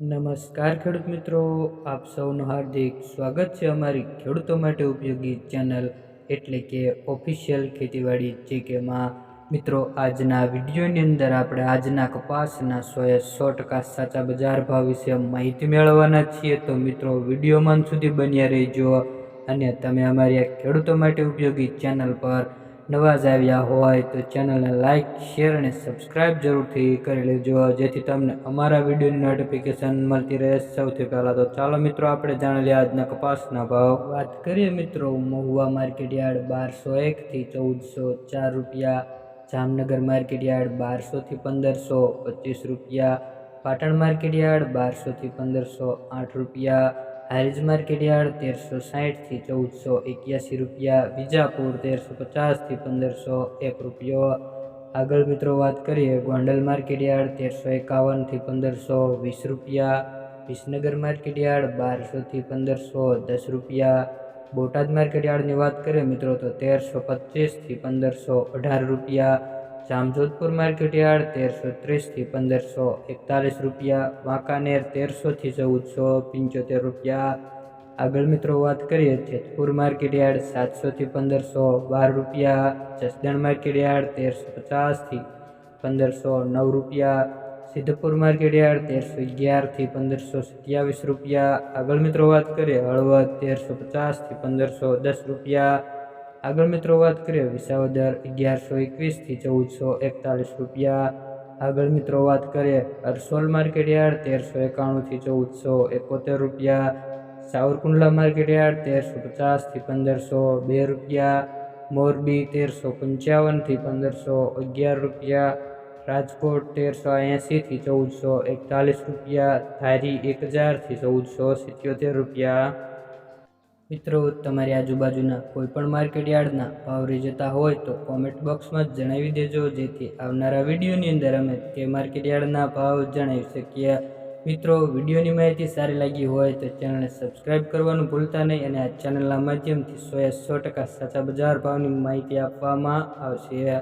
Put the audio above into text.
નમસ્કાર ખેડૂત મિત્રો, આપ સૌનું હાર્દિક સ્વાગત છે અમારી ખેડૂતો માટે ઉપયોગી ચેનલ એટલે કે ઓફિશિયલ ખેતીવાડી જીકેમાં. મિત્રો, આજના વિડીયોની અંદર આપણે આજના કપાસના સોએ સો ટકા સાચા બજાર ભાવ વિશે માહિતી મેળવવાના છીએ. તો મિત્રો વિડીયોમાં સુધી બન્યા રહેજો અને તમે અમારી આ ખેડૂતો માટે ઉપયોગી ચેનલ પર નવા જ આવ્યા હોય તો ચેનલને લાઇક શેર અને સબસ્ક્રાઈબ જરૂરથી કરી લેજો. જેથી તમને અમારા વિડીયોની નોટિફિકેશન મળતી રહે. સૌથી પહેલાં તો ચાલો મિત્રો, આપણે જાણી લઈએ આજના કપાસના ભાવ. વાત કરીએ મિત્રો, મહુવા માર્કેટ યાર્ડ બારસો એકથી ચૌદસો ચાર રૂપિયા, જામનગર માર્કેટ યાર્ડ બારસોથી પંદરસો પચીસ રૂપિયા, પાટણ માર્કેટ યાર્ડ બારસોથી પંદરસો આઠ રૂપિયા હારીજ માર્કેટયાર્ડ તેરસો સાહીઠથી ચૌદસો એક્યાસી રૂપિયા, વિજાપુર તેરસો પચાસથી પંદરસો એક રૂપિયો. આગળ મિત્રો વાત કરીએ ગોંડલ માર્કેટ યાર્ડ તેરસો એકાવનથી પંદરસો વીસ રૂપિયા વિસનગર માર્કેટયાર્ડ બારસોથી પંદરસો દસ રૂપિયા. બોટાદ માર્કેટ યાર્ડની વાત કરીએ મિત્રો, તો તેરસો પચીસથી પંદરસો અઢાર રૂપિયા. જામજોધપુર માર્કેટ યાર્ડ તેરસો ત્રીસથી પંદરસો એકતાલીસ રૂપિયા, વાંકાનેર તેરસોથી ચૌદસો પંચોતેર રૂપિયા. આગળ મિત્રો વાત કરીએ જેતપુર માર્કેટ યાર્ડ સાતસોથી પંદરસો બાર રૂપિયા, જસદણ માર્કેટ યાર્ડ તેરસો પચાસથી પંદરસો નવ રૂપિયા, સિદ્ધપુર માર્કેટ યાર્ડ તેરસો અગિયારથી પંદરસો સત્યાવીસ રૂપિયા. આગળ મિત્રો વાત કરીએ હળવદ તેરસો પચાસથી પંદરસો દસ રૂપિયા. આગળ મિત્રો વાત કરીએ વિસાવદર અગિયારસો એકવીસથી ચૌદસો એકતાલીસ રૂપિયા આગળ મિત્રો વાત કરીએ અરસોલ માર્કેટ યાર્ડ તેરસો એકાણુંથી ચૌદસો એકોતેર રૂપિયા સાવરકુંડલા માર્કેટ યાર્ડ તેરસો પચાસથી પંદરસો બે રૂપિયા મોરબી તેરસો પંચાવનથી પંદરસો અગિયાર રૂપિયા રાજકોટ તેરસો એંસીથી ચૌદસો એકતાલીસ રૂપિયા ધારી એક હજારથી ચૌદસો સિત્યોતેર રૂપિયા મિત્રો, તમારી આજુબાજુના કોઈપણ માર્કેટયાર્ડના ભાવ રહી જતા હોય તો કોમેન્ટ બોક્સમાં જણાવી દેજો, જેથી આવનારા વિડીયોની અંદર અમે તે માર્કેટ યાર્ડના ભાવ જણાવી શકીએ. મિત્રો, વિડીયોની માહિતી સારી લાગી હોય તો ચેનલને સબસ્ક્રાઈબ કરવાનું ભૂલતા નહીં અને આ ચેનલના માધ્યમથી સો સો ટકા સાચા બજાર ભાવની માહિતી આપવામાં આવશે.